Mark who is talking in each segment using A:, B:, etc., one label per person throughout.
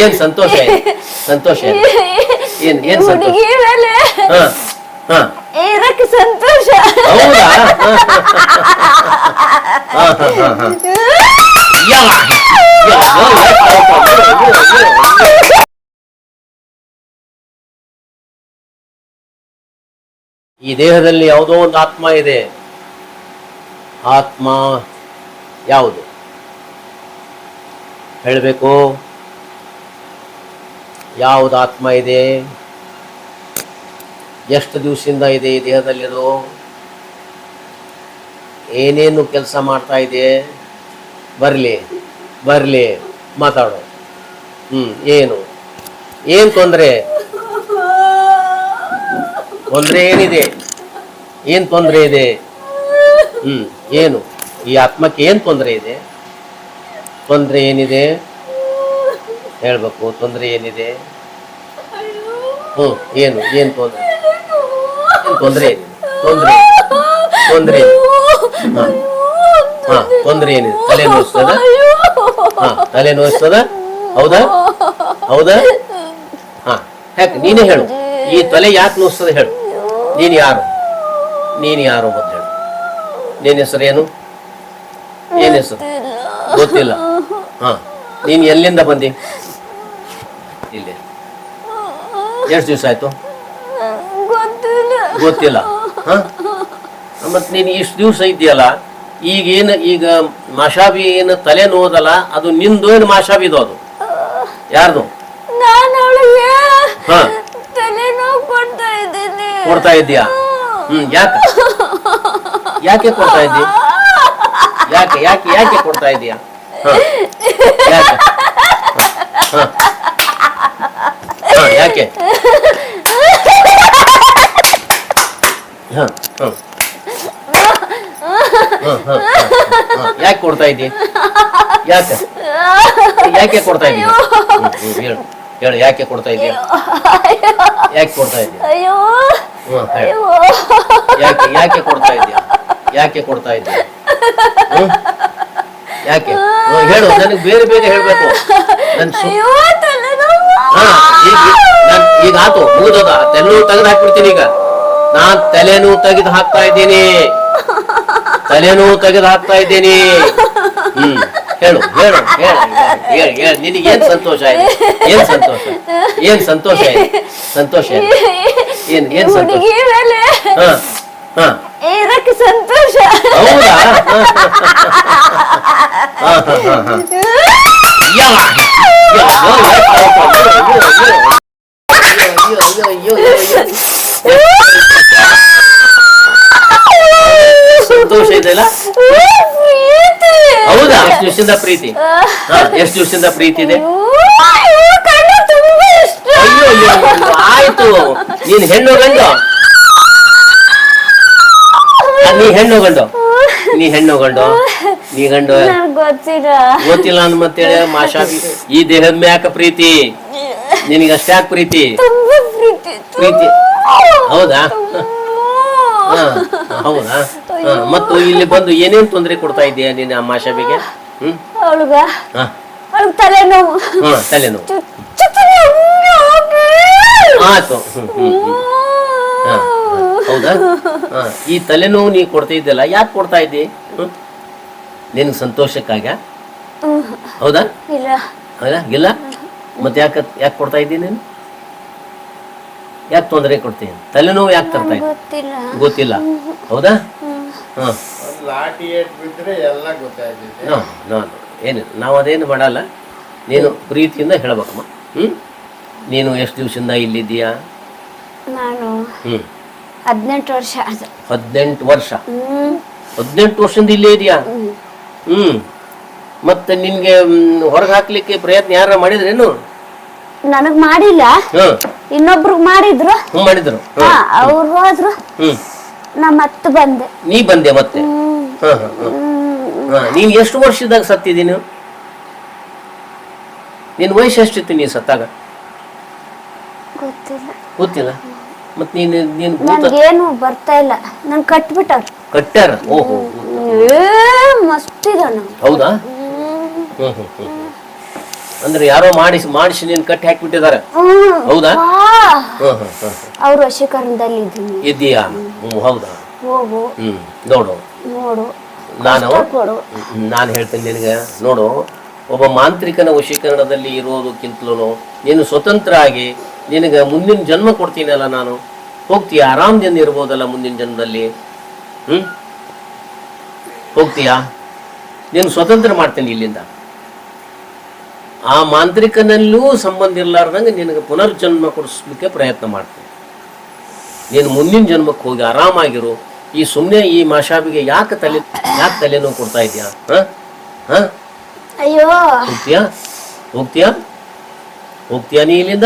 A: ಏನ್ ಸಂತೋಷ ಸಂತೋಷ ಇದೆ ಏನ್ ಏನ್ ಸಂತೋಷ
B: ಹುಡುಗಿ ಮೇಲೆ
A: ಹಾ ಹಾ
B: ಇರಕ್ಕೆ ಸಂತೋಷ
A: ಹೌದಾ ಹಾ, ಹಾ, ಹಾ, ಹಾ. ಈ ದೇಹದಲ್ಲಿ ಯಾವುದೋ ಒಂದು ಆತ್ಮ ಇದೆ ಆತ್ಮ ಯಾವುದು ಹೇಳಬೇಕು ಯಾವುದು ಆತ್ಮ ಇದೆ ಎಷ್ಟು ದಿವಸದಿಂದ ಇದೆ ಈ ದೇಹದಲ್ಲಿರೋ? ಏನೇನು ಕೆಲಸ ಮಾಡ್ತಾ ಇದೆ? ಬರಲಿ ಬರಲಿ, ಮಾತಾಡು. ಹ್ಞೂ ಏನು? ಏನು ತೊಂದರೆ? ತೊಂದರೆ ಏನಿದೆ? ಏನು ತೊಂದರೆ ಇದೆ? ಹ್ಞೂ ಏನು? ಈ ಆತ್ಮಕ್ಕೆ ಏನು ತೊಂದರೆ ಇದೆ? ತೊಂದರೆ ಏನಿದೆ? ಹೇಳ್ಬೇಕು ತೊಂದರೆ ಏನಿದೆ? ಹ್ಞೂ ಏನು ಏನು ತೊಂದರೆ? ಏನು ತೊಂದರೆ? ಏನಿದೆ ತೊಂದರೆ. ತೊಂದರೆ ಹಾಂ. ಹಾಂ ತೊಂದರೆ ಏನಿದೆ? ತಲೆ ನೋಯಿಸ್ತದ? ಹಾಂ ತಲೆ ನೋಯಿಸ್ತದ? ಹೌದಾ? ಹೌದಾ? ಹಾಂ ಯಾಕೆ ನೀನೇ ಹೇಳು. ಈ ತಲೆ ಯಾಕೆ ನೋಯಿಸ್ತದ ಹೇಳು. ನೀನು ಯಾರು? ನೀನು ಯಾರು ಅಂತ ಹೇಳು. ನಿನ್ನ ಹೆಸರು ಏನು? ಏನು ಹೆಸರು? ಗೊತ್ತಿಲ್ಲ. ಹಾಂ ನೀನು ಎಲ್ಲಿಂದ ಬಂದಿ? ಇಲ್ಲಿ. ಎಷ್ಟು ದಿವಸ ಆಯ್ತು?
B: ಗೊತ್ತಿಲ್ಲ.
A: ಗೊತ್ತಿಲ್ಲ. ಹ? ಮತ್ ನೀನು ಇಷ್ಟು ದಿವಸ ಇದೆಯಲ್ಲ ಈಗ ಏನು ಈಗ ಮಾಷಾಬಿ ಏನು ತಲೆ ನೋದಲ್ಲ ಅದು ನಿಂದು ಏನು ಮಾಷಾಬಿದು ಅದು? ಯಾರ್ದು?
B: ಕೊಡ್ತಾ
A: ಇದ್ದೀಯಾ? ಹ್ಮ್. ಯಾಕೆ? ಯಾಕೆ ಕೊಡ್ತಾ ಇದ್ದೀಯ? ಯಾಕೆ ಯಾಕೆ ಯಾಕೆ ಕೊಡ್ತಾ ಇದೀಯಾ. ಯಾಕೆ? ಯಾಕೆ. ಯಾಕೆ ಕೊಡ್ತಾ ಇದ್ದಿ? ಯಾಕೆ? ಯಾಕೆ ಕೊಡ್ತಾ ಇದ್ದೀಯ ಹೇಳು. ಹೇಳು ಯಾಕೆ ಕೊಡ್ತಾ ಇದೀಯ ಯಾಕೆ ಕೊಡ್ತಾ ಇದೀಯ
B: ಅಯ್ಯೋ.
A: ಯಾಕೆ ಯಾಕೆ ಕೊಡ್ತಾ ಇದೀಯ ಯಾಕೆ ಕೊಡ್ತಾ ಇದೀಯ ಯಾಕೆ? ಹೇಳು ನನಗೆ ಬೇರೆ ಬೇರೆ ಹೇಳ್ಬೇಕು. ನನ್ ಈಗ ಈಗ ಆತು ಮುಗಿದದ. ತಲೆನೂ ತೆಗೆದು ಹಾಕ್ಬಿಡ್ತೀನಿ ಈಗ. ನಾನ್ ತಲೆನೂ ತೆಗೆದು ಹಾಕ್ತಾ ಇದ್ದೀನಿ. ತಲೆನೂ ತೆಗೆದು ಹಾಕ್ತಾ ಇದ್ದೀನಿ. ಹ್ಮ್. ಹೇಳು ಹೇಳು ಹೇಳು ಹೇಳು ಹೇಳು. ನಿನಗೆ ಏನ್ ಸಂತೋಷ ಇದೆ? ಏನ್ ಸಂತೋಷ? ಏನ್ ಸಂತೋಷ ಇದೆ? ಸಂತೋಷ ಏನ್ ಏನ್ ಸಂತೋಷ?
B: ಹುಡುಗಿ ಮೇಲೆ
A: ಹಾ ಹಾ.
B: ಇರಕ್ಕೆ ಸಂತೋಷ?
A: ಹೌದಾ? ಯೋ, ಯೋ. ಅಯ್ಯೋ. ಸಂತೋಷ ಇದೆಯಲ್ಲ ಹೌದಾ ಎಷ್ಟು ದಿವಸದಿಂದ ಪ್ರೀತಿ ಎಷ್ಟು ದಿವಸದಿಂದ ಪ್ರೀತಿ ಇದೆ
B: ಅಯ್ಯೋ,
A: ಅಯ್ಯೋ ಆಯ್ತು ನೀನ್ ಹೆಣ್ಣು ಗಂಡು ನೀ ಹೆಣ್ಣು ಗಂಡು ನೀ ಹೆಣ್ಣು ಗಂಡು ನೀ ಗಂಡು
B: ಗೊತ್ತಿಲ್ಲ
A: ಅಂದ್ ಮತ್ತೇಳಿ ಮಾಷಾಬಿ ಈ ದೇಹದ ಮ್ಯಾಕ ಪ್ರೀತಿ ನಿನಗೆ ಅಷ್ಟ್ಯಾಕ್ ಪ್ರೀತಿ
B: ಪ್ರೀತಿ.
A: ಹೌದಾ. ಹಾ, ಹೌದಾ? ಹಾ, ಮತ್ತು ಇಲ್ಲಿ ಬಂದು ಏನೇನ್ ತೊಂದರೆ ಕೊಡ್ತಾ ಇದೀಯ ನಿನ್ನ ಅಮ್ಮ ಶಬಿಗೆ? ಹ್ಮ್?
B: ಅವಳಿಗ?
A: ಹಾ.
B: ಅವಳಿಗೆ ತಲೆನೋವು.
A: ಹಾ ತಲೆನೋವು.
B: ಚುಚ್ಚುತ್ತೀನಿ ಹಂಗೆ ಹೋಗಿ.
A: ಆಯ್ತು. ಹ್ಮ್ ಹ್ಮ್ ಹ್ಮ್. ಹಾ, ಹಾ, ಹೌದಾ? ಹಾ, ಈ ತಲೆನೋವು ನೀ ಕೊಡ್ತಾ ಇದ್ದಲ್ಲ ಯಾಕೆ ಕೊಡ್ತಾ ಇದ್ದಿ? ಹ್ಮ್? ನಿನಗೆ ಸಂತೋಷಕ್ಕಾಗ
B: ಹ್ಮ್.
A: ಹೌದಾ?
B: ಇಲ್ಲ.
A: ಹೌದಾ? ಇಲ್ಲ? ಮತ್ತೆ ಯಾಕೆ ಯಾಕೆ ಕೊಡ್ತಾ ಇದ್ದೀನಿ ನೀನು? ಯಾಕೆ ತೊಂದರೆ ಕೊಡ್ತೀನಿ? ತಲೆನೋವು ಯಾಕೆ ತರ್ತಾ ಇದೆ?
B: ಗೊತ್ತಿಲ್ಲ.
A: ಗೊತ್ತಿಲ್ಲ. ಹೌದಾ? ಹಾಂ
C: ಏಟ್ ಬಿದ್ರೆ ಎಲ್ಲ ಗೊತ್ತಾಗ್ತೈತೆ.
A: ನೋ ನೋ ಏನಿಲ್ಲ. ನಾವು ಅದೇನು ಮಾಡಲ್ಲ. ನೀನು ಪ್ರೀತಿಯಿಂದ ಹೇಳ್ಬೇಕಮ್ಮ. ಹ್ಞೂ ನೀನು ಎಷ್ಟು ದಿವಸದಿಂದ ಇಲ್ಲಿದ್ದೀಯಾ?
B: ನಾನು
A: ಹ್ಞೂ
B: ಹದಿನೆಂಟು ವರ್ಷ ಅದು.
A: ಹದಿನೆಂಟು ವರ್ಷ?
B: ಹ್ಮ್.
A: ಹದಿನೆಂಟು ವರ್ಷದಿಂದ ಇಲ್ಲೇ ಇದೆಯಾ? ಹ್ಞೂ ಮತ್ತೆ ನಿನಗೆ ಹೊರಗೆ ಹಾಕ್ಲಿಕ್ಕೆ ಪ್ರಯತ್ನ ಯಾರ ಮಾಡಿದ್ರೇನು?
B: ನನಗ್ ಮಾಡಿಲ್ಲ.
A: ಇನ್ನೊಬ್ರು
B: ಇನ್ನೊಬ್ರಿಗೆ ಮಾಡಿದ್ರು
A: ಮಾಡಿದ್ರು.
B: ಹಾ. ಅವ್ರು ಹೋದ್ರು.
A: ನಮ್ಮ
B: ನಾ ಮತ್ತೆ ಬಂದೆ.
A: ನೀ ಬಂದೆ ಮತ್ತೆ?
B: ನೀನ್
A: ಹಾಂ ಹಾಂ ಹಾಂ.
B: ಹ್ಮ್.
A: ಹಾಂ ನೀನು ಎಷ್ಟು ವರ್ಷದಾಗ ನಿನ್? ವಯಸ್ಸು ಎಷ್ಟಿತ್ತು ನೀ ಸತ್ತಾಗ?
B: ಗೊತ್ತಿಲ್ಲ.
A: ಗೊತ್ತಿಲ್ಲ. ಮತ್ತೆ ನೀನು ನೀನ್ ಭೂತ
B: ನನ್ಗೇನು ಬರ್ತಾ ಇಲ್ಲ. ನನ್ ಕಟ್ಬಿಟ್ಟವ್ರು.
A: ಕಟ್ಟ್ಯಾರ? ಓಹೋ.
B: ಏ ಮಸ್ತ್ ಇದ ನಮ್ಗೆ.
A: ಹೌದಾ?
B: ಹ್ಮ್.
A: ಹ್ಞೂ ಹ್ಞೂ ಹ್ಞೂ ಅಂದ್ರೆ ಯಾರೋ ಮಾಡಿಸಿ ಮಾಡಿಸಿ ನೀನ್ ಕಟ್ಟಿ ಹಾಕಿಬಿಟ್ಟಿದ್ದಾರೆ. ಹೌದಾ?
B: ಅವ್ರು ವಶೀಕರಣದಲ್ಲಿ ಇದ್ದೀನಿ.
A: ಇದ್ದೀಯಾ? ಹ್ಮ್ ಹೌದಾ?
B: ಹೋಗು
A: ಹ್ಮ್. ನೋಡು.
B: ನೋಡು.
A: ನಾನು
B: ಕೊಡು
A: ನಾನು ಹೇಳ್ತೇನೆ ನಿನಗೆ. ನೋಡು ಒಬ್ಬ ಮಾಂತ್ರಿಕನ ವಶೀಕರಣದಲ್ಲಿ ಇರೋದಕ್ಕಿಂತಲೂ ನೀನು ಸ್ವತಂತ್ರ ಆಗಿ ನಿನಗೆ ಮುಂದಿನ ಜನ್ಮ ಕೊಡ್ತೀನಲ್ಲ ನಾನು. ಹೋಗ್ತೀಯಾ? ಆರಾಮದಿಂದ ಇರ್ಬೋದಲ್ಲ ಮುಂದಿನ ಜನ್ಮದಲ್ಲಿ? ಹ್ಮ್? ಹೋಗ್ತೀಯಾ? ನೀನು ಸ್ವತಂತ್ರ ಮಾಡ್ತೀನಿ ಇಲ್ಲಿಂದ. ಆ ಮಾಂತ್ರಿಕನಲ್ಲೂ ಸಂಬಂಧ ಇರ್ಲಾರ್ದಂಗೆ ನಿನಗೆ ಪುನರ್ಜನ್ಮ ಕೊಡಿಸ್ಲಿಕ್ಕೆ ಪ್ರಯತ್ನ ಮಾಡ್ತೀನಿ. ನೀನು ಮುಂದಿನ ಜನ್ಮಕ್ಕೆ ಹೋಗಿ ಆರಾಮಾಗಿರು. ಈ ಸುಮ್ಮನೆ ಈ ಮಾಶಾಬಿಗೆ ಯಾಕೆ ತಲೆ ಯಾಕೆ ತಲೆನೋವು ಕೊಡ್ತಾ ಇದೆಯಾ? ಹಾಂ?
B: ಅಯ್ಯೋ.
A: ಹೋಗ್ತೀಯಾ? ಹೋಗ್ತೀಯಾ? ಹೋಗ್ತೀಯಾ ನೀ ಇಲ್ಲಿಂದ?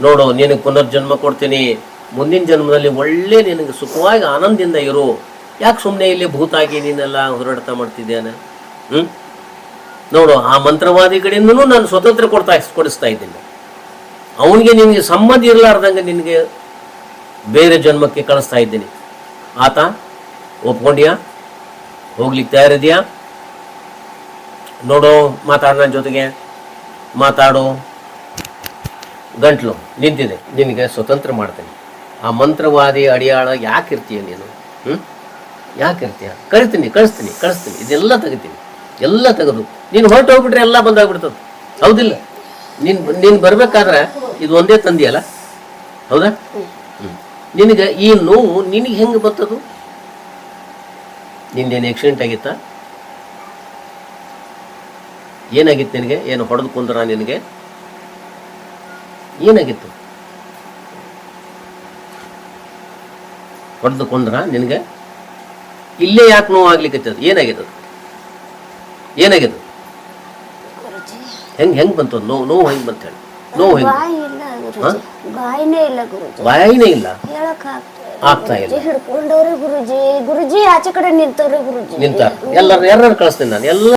A: ನೋಡು ನಿನಗೆ ಪುನರ್ಜನ್ಮ ಕೊಡ್ತೀನಿ. ಮುಂದಿನ ಜನ್ಮದಲ್ಲಿ ಒಳ್ಳೆ ನಿನಗೆ ಸುಖವಾಗಿ ಆನಂದದಿಂದ ಇರು. ಯಾಕೆ ಸುಮ್ಮನೆ ಇಲ್ಲಿ ಭೂತಾಗಿ ನೀನೆಲ್ಲ ಹೋರಾಡ್ತಾ ಮಾಡ್ತಿದ್ದೇನೆ ಹ್ಞೂ ನೋಡು, ಆ ಮಂತ್ರವಾದಿ ಕಡೆಯಿಂದನೂ ನಾನು ಸ್ವತಂತ್ರ ಕೊಡ್ತಾ, ಕೊಡಿಸ್ತಾ ಇದ್ದೀನಿ. ಅವನಿಗೆ ನಿನಗೆ ಸಂಬಂಧ ಇರಲಾರ್ದಂಗೆ ನಿನಗೆ ಬೇರೆ ಜನ್ಮಕ್ಕೆ ಕಳಿಸ್ತಾ ಇದ್ದೀನಿ. ಆತ, ಒಪ್ಕೊಂಡ್ಯಾ? ಹೋಗ್ಲಿಕ್ಕೆ ತಯಾರಿದೆಯಾ ನೋಡು ಮಾತಾಡೋಣ ಜೊತೆಗೆ. ಮಾತಾಡು. ಗಂಟ್ಲು, ನಿಂತಿದೆ. ನಿನಗೆ ಸ್ವತಂತ್ರ ಮಾಡ್ತೀನಿ. ಆ ಮಂತ್ರವಾದಿ ಅಡಿಯಾಳ ಯಾಕೆ ಇರ್ತೀಯ ನೀನು? ಹ್ಞೂ ಯಾಕೆ ಇರ್ತೀಯ ಕರಿತೀನಿ, ಕಳಿಸ್ತೀನಿ ಕಳಿಸ್ತೀನಿ. ಇದೆಲ್ಲ ತೆಗಿತೀನಿ. ಎಲ್ಲ ತೆಗೆದು. ನೀನು ಹೊರಟು ಹೋಗ್ಬಿಟ್ರೆ ಎಲ್ಲ ಬಂದಾಗ್ಬಿಡ್ತದೆ. ಹೌದಿಲ್ಲ. ನೀನು ನೀನ್ ಬರ್ಬೇಕಾದ್ರೆ ಇದು ಒಂದೇ ತಂದಿಯಲ್ಲ ಹೌದಾ? ನಿನಗೆ ಈ ನೋವು ನಿನಗೆ ಹೆಂಗೆ ಬರ್ತದು? ನಿಂದೇನು ಆಕ್ಸಿಡೆಂಟ್ ಆಗಿತ್ತಾ? ಏನಾಗಿತ್ತು ನಿನಗೆ? ಏನು ಹೊಡೆದು ಕುಂದ್ರ ನಿನಗೆ? ಏನಾಗಿತ್ತು? ಹೊಡೆದು ಕುಂದ್ರ ನಿನಗೆ? ಇಲ್ಲೇ ಯಾಕೆ ನೋವು ಆಗ್ಲಿಕ್ಕೆ ಏನಾಗಿದೆ ಅದು? ಏನಾಗಿದೆ ಹೆಂಗ್ ಹೆಂಗ್ ಬಂತು? ನೋವು ನೋವು ಹೆಂಗ್ ಬಂತ ಹೇಳಿ? ನೋವು ಹೆಂಗ್
B: ಬಾಯಿ ಇಲ್ಲ ಗುರುಜಿ. ಬಾಯಿನೇ ಇಲ್ಲ ಗುರುಜಿ.
A: ಬಾಯಿನೇ ಇಲ್ಲ?
B: ಹೇಳಕ್
A: ಆಗ್ತಾ ಇಲ್ಲ.
B: ಹಿಡ್ಕೊಂಡವ್ರೆ ಗುರುಜಿ. ಗುರುಜಿ ಆಚೆ ಕಡೆ ನಿಂತವ್ರೆ ಗುರುಜಿ.
A: ನಿಂತ ಎಲ್ಲರೂ ಯಾರು ಕಳಿಸ್ತೀನಿ ನಾನು. ಎಲ್ಲ